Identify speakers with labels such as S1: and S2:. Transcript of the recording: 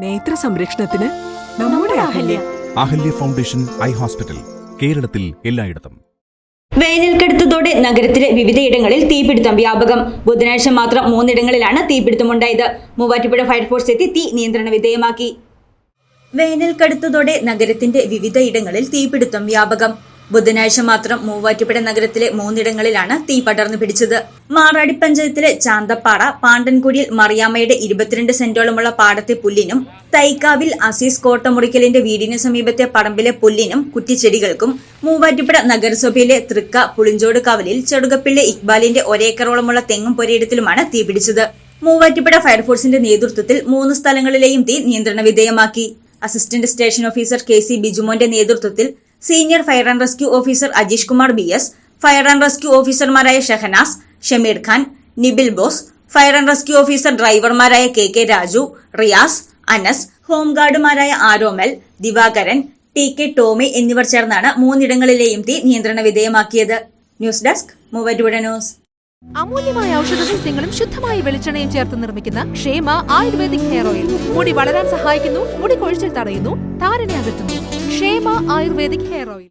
S1: നേത്ര സംരക്ഷണത്തിന് നമ്മുടെ Ahalya.
S2: Ahalya foundation eye hospital കേരളത്തിൽ എല്ലായിടത്തും.
S3: വേനൽക്കെടുത്തതോടെ നഗരത്തിലെ വിവിധയിടങ്ങളിൽ തീപിടുത്തം വ്യാപകം. ബുധനാഴ്ച മാത്രം മൂന്നിടങ്ങളിലാണ് തീപിടുത്തമുണ്ടായത്. മൂവാറ്റുപുഴ ഫയർഫോഴ്സ് എത്തി തീ നിയന്ത്രണ വിധേയമാക്കി. വേനൽക്കടുത്തതോടെ നഗരത്തിന്റെ വിവിധയിടങ്ങളിൽ തീപിടുത്തം വ്യാപകം. ബുധനാഴ്ച മാത്രം മൂവാറ്റുപുഴ നഗരത്തിലെ മൂന്നിടങ്ങളിലാണ് തീ പടർന്നു പിടിച്ചത്. മാറാടി പഞ്ചായത്തിലെ ചാന്തപ്പാറ പാണ്ടൻകുടിയിൽ മറിയാമ്മയുടെ ഇരുപത്തിരണ്ട് സെന്റോളമുള്ള പാടത്തെ പുല്ലിനും തൈക്കാവിൽ അസീസ് കോട്ടമുറിക്കലിന്റെ വീടിന് സമീപത്തെ പറമ്പിലെ പുല്ലിനും കുറ്റിച്ചെടികൾക്കും മൂവാറ്റുപുഴ നഗരസഭയിലെ തൃക്ക പുളിഞ്ചോട് കവലിൽ ചെടുകപ്പിള്ളി ഇക്ബാലിന്റെ ഒരേക്കറോളമുള്ള തെങ്ങും പൊരയിടത്തിലുമാണ് തീ പിടിച്ചത്. മൂവാറ്റുപുഴ ഫയർഫോഴ്സിന്റെ നേതൃത്വത്തിൽ മൂന്ന് സ്ഥലങ്ങളിലെയും തീ നിയന്ത്രണ വിധേയമാക്കി assistant station officer K C ബിജുമോന്റെ നേതൃത്വത്തിൽ senior fire and rescue officer Ajeesh Kumar B S fire and rescue ഓഫീസർമാരായ Shahanas Shameer Khan Nibil Bose fire and rescue officer ഡ്രൈവർമാരായ K K Raju Riyas Anas ഹോംഗാർഡുമാരായ ആരോമൽ ദിവാകരൻ ടി കെ ടോമി എന്നിവർ ചേർന്നാണ് മൂന്നിടങ്ങളിലെയും തീ നിയന്ത്രണ വിധേയമാക്കിയത്. News desk Muvattupuzha news.
S4: അമൂല്യമായ ഔഷധ സസ്യങ്ങളും ശുദ്ധമായ വെളിച്ചെണ്ണയും ചേർത്ത് നിർമ്മിക്കുന്ന ക്ഷേമ ആയുർവേദിക് ഹെയർ ഓയിൽ. മുടി വളരാൻ സഹായിക്കുന്നു മുടി കൊഴിച്ചിൽ തടയുന്നു താരനെ അകറ്റുന്നു. ക്ഷേമ ആയുർവേദിക് ഹെയർ ഓയിൽ.